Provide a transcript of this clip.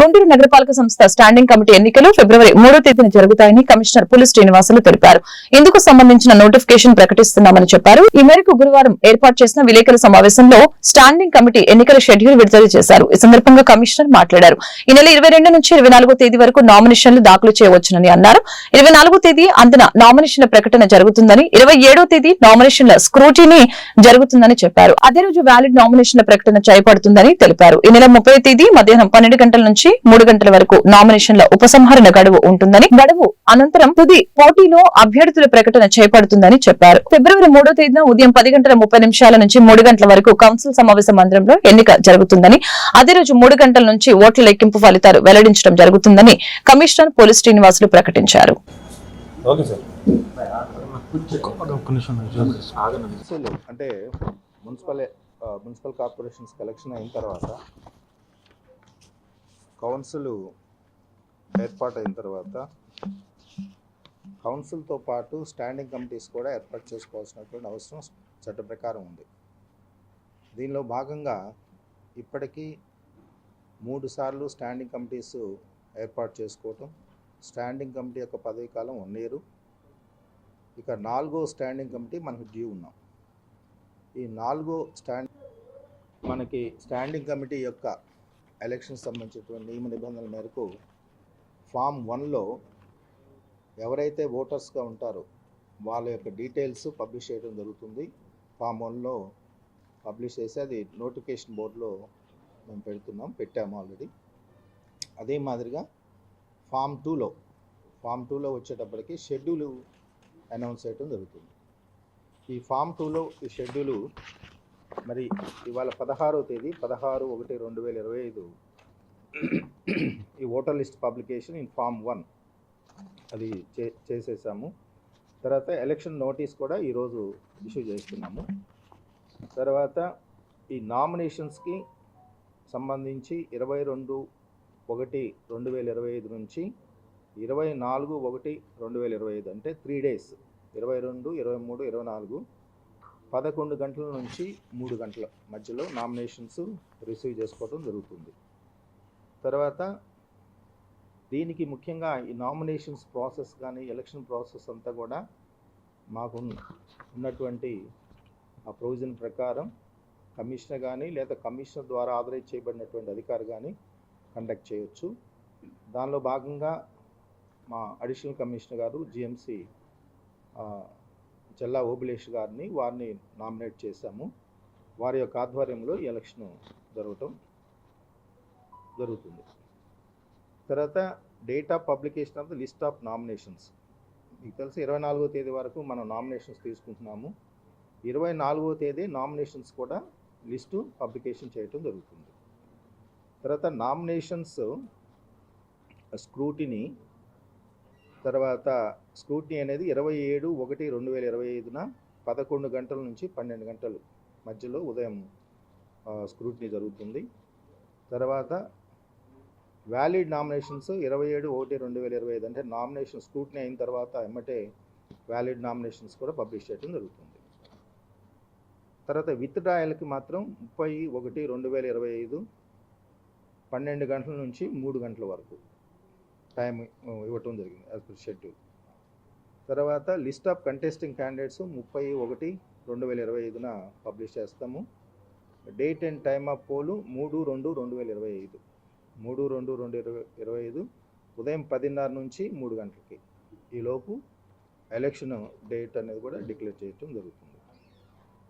గుంటూరు నగరపాలక సంస్థ standing committee ఎన్నికలు ఫిబ్రవరి మూడో తేదీన జరుగుతాయని కమిషనర్ పులి శ్రీనివాసులు తెలిపారు. ఇందుకు సంబంధించిన నోటిఫికేషన్ ప్రకటిస్తున్నామని చెప్పారు. ఈ మేరకు గురువారం ఏర్పాటు చేసిన విలేకరుల సమావేశంలో స్టాండింగ్ కమిటీ ఎన్నికల షెడ్యూల్ విడుదల చేశారు. ఈ సందర్భంగా కమిషనర్ మాట్లాడారు. ఈ నెల ఇరవై రెండు నుంచి ఇరవై తేదీ వరకు నామినేషన్లు దాఖలు చేయవచ్చునని అన్నారు. ఇరవై నాలుగో తేదీ అంతన నామినేషన్ల ప్రకటన జరుగుతుందని ఇరవై ఏడో తేదీ నామినేషన్ల స్క్రూటీని జరుగుతుందని చెప్పారు. అదే రోజు వ్యాలిడ్ నామినేషన్ల ప్రకటన చేపడుతుందని తెలిపారు. ఈ నెల ముప్పై తేదీ మధ్యాహ్నం పన్నెండు గంటల నుంచి మూడు గంటల వరకు నామినేషన్ల ఉపసంహరణ గడువు ఉంటుందని గడువు అనంతరం తుది పోటీలో అభ్యర్థుల ప్రకటన చేపడుతుందని చెప్పారు. ఫిబ్రవరి మూడో తేదీన ఉదయం పది గంటల ముప్పై నిమిషాల నుంచి మూడు గంటల వరకు కౌన్సిల్ సమావేశ మందిరంలో ఎన్నిక జరుగుతుందని అదే రోజు మూడు గంటల నుంచి ఓట్ల లెక్కింపు ఫలితాలు వెల్లడించడం జరుగుతుందని కమిషనర్ పోలీస్ శ్రీనివాసులు ప్రకటించారు. అంటే మున్సిపల్ మున్సిపల్ కార్పొరేషన్స్ కలెక్షన్ అయిన తర్వాత కౌన్సిల్ ఏర్పాటైన తర్వాత కౌన్సిల్తో పాటు స్టాండింగ్ కమిటీస్ కూడా ఏర్పాటు చేసుకోవాల్సినటువంటి అవసరం చట్ట ప్రకారం ఉంది. దీనిలో భాగంగా ఇప్పటికీ మూడు సార్లు స్టాండింగ్ కమిటీస్ ఏర్పాటు చేసుకోవటం స్టాండింగ్ కమిటీ యొక్క పదవీ కాలం వన్ ఇయర్ ఇక నాలుగో స్టాండింగ్ కమిటీ మనకు డ్యూ ఉన్నాం. ఈ నాలుగో స్టాండ్ మనకి స్టాండింగ్ కమిటీ యొక్క ఎలక్షన్ సంబంధించినటువంటి నియమ నిబంధనల మేరకు ఫామ్ వన్లో ఎవరైతే ఓటర్స్గా ఉంటారో వాళ్ళ యొక్క డీటెయిల్స్ పబ్లిష్ చేయడం జరుగుతుంది. ఫామ్ వన్లో పబ్లిష్ చేసి అది నోటిఫికేషన్ బోర్డులో మేము పెడుతున్నాం పెట్టాము ఆల్రెడీ. అదే మాదిరిగా ఫామ్ టూలో ఫామ్ టూలో వచ్చేటప్పటికి షెడ్యూల్ అనౌన్స్ చేయడం జరుగుతుంది. ఈ ఫామ్ టూలో ఈ షెడ్యూలు మరి ఇవాళ పదహారో తేదీ పదహారు ఒకటి రెండు వేల ఇరవై ఐదు. ఈ voter list publication in form one. అది చే చేసేసాము. తర్వాత ఎలక్షన్ నోటీస్ కూడా ఈరోజు ఇష్యూ చేస్తున్నాము. తర్వాత ఈ నామినేషన్స్కి సంబంధించి ఇరవై రెండు ఒకటి రెండు వేల ఇరవై ఐదు నుంచి ఇరవై నాలుగు ఒకటి రెండు వేల ఇరవై ఐదు అంటే త్రీ డేస్. ఇరవై రెండు ఇరవై మూడు ఇరవై నాలుగు పదకొండు గంటల నుంచి మూడు గంటల మధ్యలో నామినేషన్స్ రిసీవ్ చేసుకోవడం జరుగుతుంది. తర్వాత దీనికి ముఖ్యంగా ఈ నామినేషన్స్ ప్రాసెస్ కానీ ఎలక్షన్ ప్రాసెస్ అంతా కూడా మాకు ఉన్నటువంటి ఆ ప్రొవిజన్ ప్రకారం కమిషనర్ కానీ లేదా కమిషనర్ ద్వారా ఆథరైజ్ చేయబడినటువంటి అధికారి కానీ కండక్ట్ చేయొచ్చు. దానిలో భాగంగా మా అడిషనల్ కమిషనర్ గారు జిఎంసి చెల్లా ఓబులేష్ గారిని వారిని నామినేట్ చేశాము. వారి యొక్క ఆధ్వర్యంలో ఈ ఎలక్షన్ జరగటం జరుగుతుంది. తర్వాత date of publication of the list of nominations. మీకు తెలిసి ఇరవై నాలుగో తేదీ వరకు మనం నామినేషన్స్ తీసుకుంటున్నాము. ఇరవై నాలుగో తేదీ నామినేషన్స్ కూడా లిస్టు పబ్లికేషన్ చేయటం జరుగుతుంది. తర్వాత నామినేషన్స్ స్క్రూటినీ తర్వాత స్క్రూటినీ అనేది ఇరవై ఏడు ఒకటి రెండు వేల ఇరవై ఐదున పదకొండు గంటల నుంచి పన్నెండు గంటలు మధ్యలో ఉదయం స్క్రూటినీ జరుగుతుంది. తర్వాత వ్యాలిడ్ నామినేషన్స్ ఇరవై ఏడు ఒకటి రెండు వేల ఇరవై ఐదు అంటే నామినేషన్ స్క్రూటినీ అయిన తర్వాత ఎమ్మటే వ్యాలిడ్ నామినేషన్స్ కూడా పబ్లిష్ చేయడం జరుగుతుంది. తర్వాత విత్ డ్రాయల్కి మాత్రం ముప్పై ఒకటి రెండు వేల ఇరవై ఐదు పన్నెండు గంటల నుంచి మూడు గంటల వరకు టైం ఇవ్వటం జరిగింది యాజ్ పర్ షెడ్యూల్. తర్వాత లిస్ట్ ఆఫ్ కంటెస్టింగ్ క్యాండిడేట్స్ ముప్పై ఒకటి రెండు వేల ఇరవై ఐదున పబ్లిష్ చేస్తాము. Date and time of poll మూడు రెండు రెండు వేల ఇరవై ఐదు. మూడు రెండు రెండు ఇరవై ఇరవై ఐదు ఉదయం పదిన్నర నుంచి మూడు గంటలకి. ఈలోపు ఎలక్షన్ డేట్ అనేది కూడా డిక్లేర్ చేయటం జరుగుతుంది.